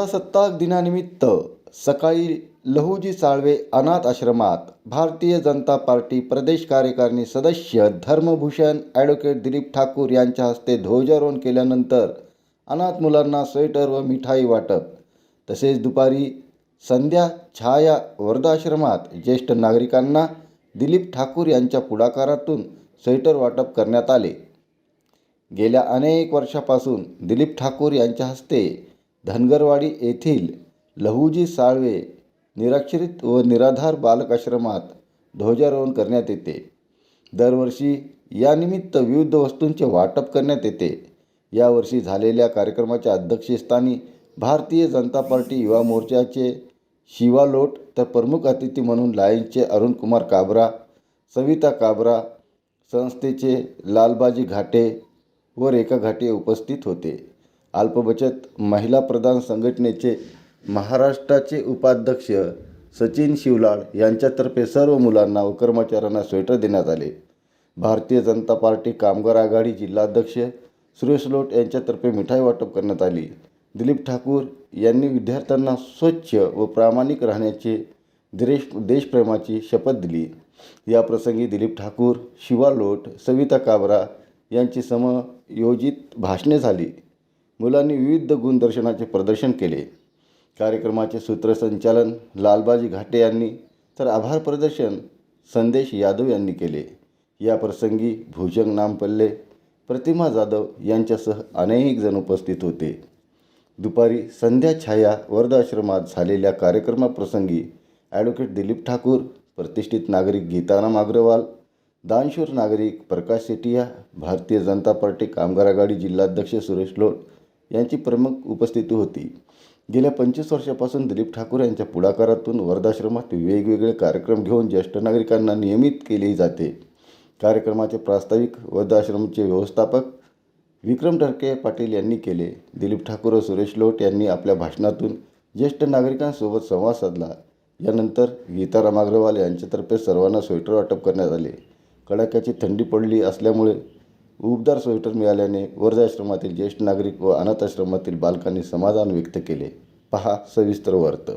प्रजासत्ताक दिनानिमित्त सकाळी लहुजी साळवे अनाथ आश्रमात भारतीय जनता पार्टी प्रदेश कार्यकारिणी सदस्य धर्मभूषण ॲडव्होकेट दिलीप ठाकूर यांच्या हस्ते ध्वजारोहण केल्यानंतर अनाथ मुलांना स्वेटर व मिठाई वाटप. तसेच दुपारी संध्या छाया वर्धाश्रमात ज्येष्ठ नागरिकांना दिलीप ठाकूर यांच्या पुढाकारातून स्वेटर वाटप करण्यात आले. गेल्या अनेक वर्षापासून दिलीप ठाकूर यांच्या हस्ते धनगरवाडी येथील लहुजी साळवे निराक्षरित व निराधार बालकाश्रमात ध्वजारोहण करण्यात येते. दरवर्षी यानिमित्त विविध वस्तूंचे वाटप करण्यात येते. यावर्षी झालेल्या कार्यक्रमाच्या अध्यक्षस्थानी भारतीय जनता पार्टी युवा मोर्चाचे शिवा लोट तर प्रमुख अतिथी म्हणून लायन्सचे अरुणकुमार काबरा सविता काबरा संस्थेचे लालबाजी घाटे व रेखा घाटे उपस्थित होते. अल्पबचत महिला प्रधान संघटनेचे महाराष्ट्राचे उपाध्यक्ष सचिन शिवलाळ यांच्यातर्फे सर्व मुलांना व कर्मचाऱ्यांना स्वेटर देण्यात आले. भारतीय जनता पार्टी कामगार आघाडी जिल्हाध्यक्ष सुरेश लोट यांच्यातर्फे मिठाई वाटप करण्यात आली. दिलीप ठाकूर यांनी विद्यार्थ्यांना स्वच्छ व प्रामाणिक राहण्याचे देश देशप्रेमाची शपथ दिली. या प्रसंगी दिलीप ठाकूर शिवा लोट सविता काबरा यांची समयोजित भाषणे झाली. मुलांनी विविध गुणदर्शनाचे प्रदर्शन केले. कार्यक्रमाचे सूत्रसंचालन लालबाजी घाटे यांनी तर आभार प्रदर्शन संदेश यादव यांनी केले. या प्रसंगी भुजंग नामपल्ले प्रतिमा जाधव यांच्यासह अनेक जण उपस्थित होते. दुपारी संध्या छाया वर्धाश्रमात झालेल्या कार्यक्रमाप्रसंगी ॲडव्होकेट दिलीप ठाकूर प्रतिष्ठित नागरिक गीताराम अग्रवाल दानशूर नागरिक प्रकाश सेटिया भारतीय जनता पार्टी कामगार आघाडी जिल्हाध्यक्ष सुरेश लोट यांची प्रमुख उपस्थिती होती. गेल्या पंचवीस वर्षापासून दिलीप ठाकूर यांच्या पुढाकारातून वर्धाश्रमात वेगवेगळे कार्यक्रम घेऊन ज्येष्ठ नागरिकांना नियमित केले जाते. कार्यक्रमाचे प्रास्ताविक वर्धाश्रमचे व्यवस्थापक विक्रम ढरके पाटील यांनी केले. दिलीप ठाकूर व सुरेश लोट यांनी आपल्या भाषणातून ज्येष्ठ नागरिकांसोबत संवाद साधला. यानंतर गीताराम अग्रवाल यांच्यातर्फे सर्वांना स्वेटर वाटप करण्यात आले. कडाक्याची थंडी पडली असल्यामुळे उबदार स्वेटर मिळाल्याने वर्धाश्रमातील ज्येष्ठ नागरिक व अनाथ आश्रमातील बालकांनी समाधान व्यक्त केले. पहा सविस्तर वर्त.